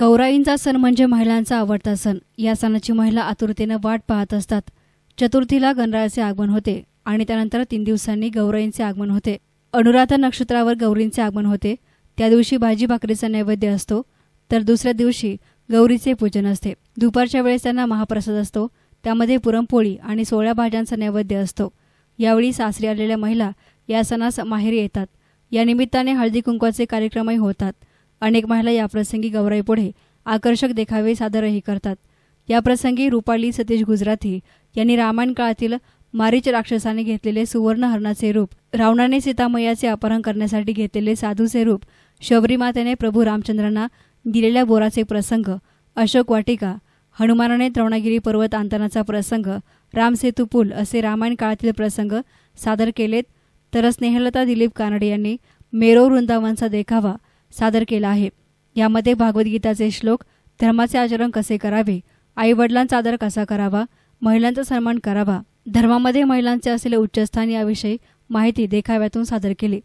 गौराईंचा सण म्हणजे महिलांचा आवडता सण. या सणाची महिला आतुरतेनं वाट पाहत असतात. चतुर्थीला गणरायाचे आगमन होते आणि त्यानंतर तीन दिवसांनी गौराईंचे आगमन होते. अनुराधा नक्षत्रावर गौरींचे आगमन होते. त्या दिवशी भाजी भाकरीचा नैवेद्य असतो. तर दुसऱ्या दिवशी गौरीचे पूजन असते. दुपारच्या वेळेस त्यांना महाप्रसाद असतो. त्यामध्ये पुरणपोळी आणि सोळ्या भाज्यांचा नैवेद्य असतो. यावेळी सासरी आलेल्या महिला या सणास माहेरी येतात. या निमित्ताने हळदी कुंकवाचे कार्यक्रमही होतात. अनेक महिला याप्रसंगी गौराईपुढे आकर्षक देखावे सादरही करतात. याप्रसंगी रुपाली सतीश गुजराथी यांनी रामायण काळातील मारीच राक्षसाने घेतलेले सुवर्ण हरणाचे रूप रावणाने सीतामय्याचे अपहरण करण्यासाठी घेतलेले साधूचे रूप शबरी मातेने प्रभू रामचंद्रांना दिलेल्या बोराचे प्रसंग अशोक वाटिका हनुमानाने द्रोणागिरी पर्वत आणतानाचा प्रसंग रामसेतू पूल असे रामायण काळातील प्रसंग सादर केलेत. तर स्नेहलता दिलीप कानडे यांनी मेरो वृंदावनचा देखावा सादर केला आहे. यामध्ये भागवद्गीताचे श्लोक धर्माचे आचरण कसे करावे आईवडिलांचा आदर कसा करावा महिलांचा सन्मान करावा धर्मामध्ये महिलांचे असलेले उच्चस्थान याविषयी माहिती देखाव्यातून सादर केली.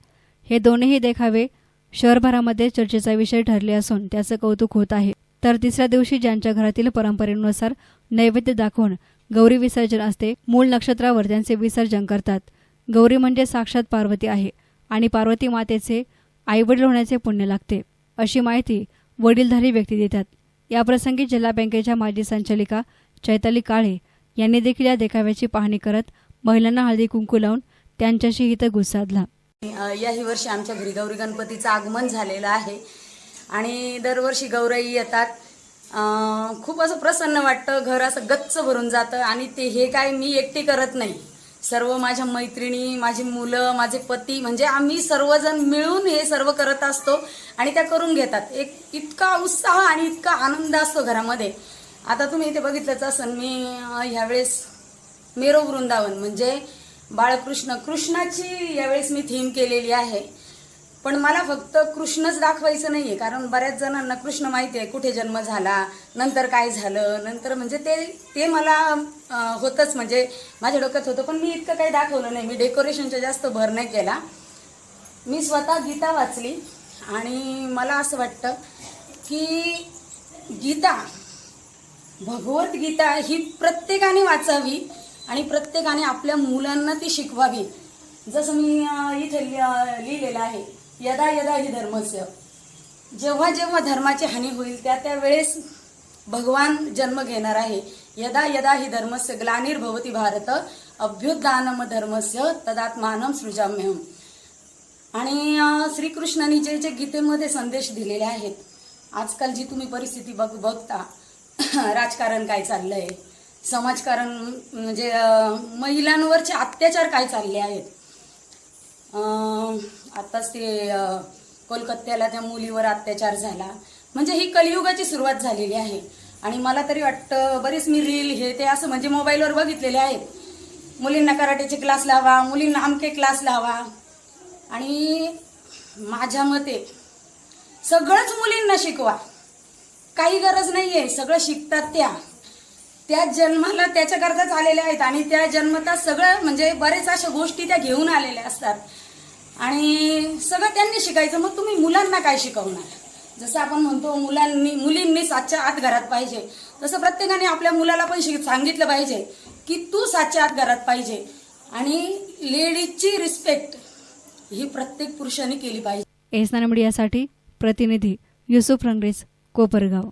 हे दोन्ही देखावे शहरभरामध्ये चर्चेचा विषय ठरले असून त्याचं कौतुक होत आहे. तर तिसऱ्या दिवशी ज्यांच्या घरातील परंपरेनुसार नैवेद्य दाखवून गौरी विसर्जन असते मूळ नक्षत्रावर त्यांचे विसर्जन करतात. गौरी म्हणजे साक्षात पार्वती आहे आणि पार्वती मातेचे आईवडील होण्याचे पुण्य लागते. अशी माहिती वडीलधारी व्यक्ती देतात. याप्रसंगी जिल्हा बँकेच्या माजी संचालिका चैताली काळे यांनी देखील या देखाव्याची पाहणी करत महिलांना हळदी कुंकू लावून त्यांच्याशी हितगुज साधला. याही वर्षी आमच्या घरी गौरी गणपतीचं आगमन झालेलं आहे. आणि दरवर्षी गौराई येतात. खूप असं प्रसन्न वाटतं. घर असं गच्च भरून जातं. आणि ते हे काय मी एकटी करत नाही. सर्व माझ्या मैत्रिणी माझी मुलं माझे पती म्हणजे आम्ही सर्वजण मिळून हे सर्व करत असतो आणि त्या करून घेतात. एक इतका उत्साह आणि इतका आनंद असतो घरामध्ये. आता तुम्ही इथे बघितलंच असन मी ह्यावेळेस मेरो वृंदावन म्हणजे बाळकृष्ण कृष्णाची यावेळेस मी थीम केलेली आहे. पण मला फक्त कृष्णच दाखवायचं नाही आहे कारण बऱ्याच जणांना कृष्ण माहिती आहे कुठे जन्म झाला नंतर काय झालं नंतर म्हणजे ते ते मला होतंच म्हणजे माझ्या डोक्यात होतं पण मी इतकं काही दाखवलं नाही. मी डेकोरेशनच्या जास्त भर नाही केला. मी स्वतः गीता वाचली आणि मला असं वाटतं की गीता भगवद्गीता ही प्रत्येकाने वाचावी आणि प्रत्येकाने आपल्या मुलांना ती शिकवावी. जसं मी इथे लिहिलेलं आहे. यदा यदा ही धर्मस्य जेव्हा जेव्हा धर्माची हानी होईल त्या त्या वेळेस भगवान जन्म घेणार आहे. यदा यदा ही धर्मस्य ग्लानिर्भवती भारत अभ्युत्थानम धर्मस्य तदात्मानम सृजाम्यहम. आणि श्रीकृष्णाने जे जे गीतेमध्ये संदेश दिलेले आहेत आजकाल जी तुम्ही परिस्थिती बघ बघता राजकारण काय चाललं आहे समाजकारण म्हणजे महिलांवरचे अत्याचार काय चालले आहेत आत्ताच ते कोलकात्याला त्या मुलीवर अत्याचार झाला. म्हणजे ही कलियुगाची सुरुवात झालेली आहे. आणि मला तरी वाटतं बरेच मी रील हे ते असं म्हणजे मोबाईलवर बघितलेले आहेत. मुलींना कराटेचे क्लास लावा मुलींना आमके क्लास लावा. आणि माझ्या मते सगळंच मुलींना शिकवा. काही गरज नाही आहे सगळं शिकतात त्या. त्या जन्माला त्याच्याकरताच आलेल्या आहेत आणि त्या जन्मता सगळं म्हणजे बरेच अशा गोष्टी त्या घेऊन आलेल्या असतात. आणि सगळं त्यांनी शिकायचं. मग तुम्ही मुलांना काय शिकवणार? जसं आपण म्हणतो मुलांनी मुलींनी सातच्या आत घरात पाहिजे. तसं प्रत्येकाने आपल्या मुलाला पण शिक सांगितलं पाहिजे की तू सातच्या आत घरात पाहिजे. आणि लेडीजची रिस्पेक्ट ही प्रत्येक पुरुषाने केली पाहिजे. एस मीडियासाठी प्रतिनिधी युसुफ रंगरेज कोपरगाव.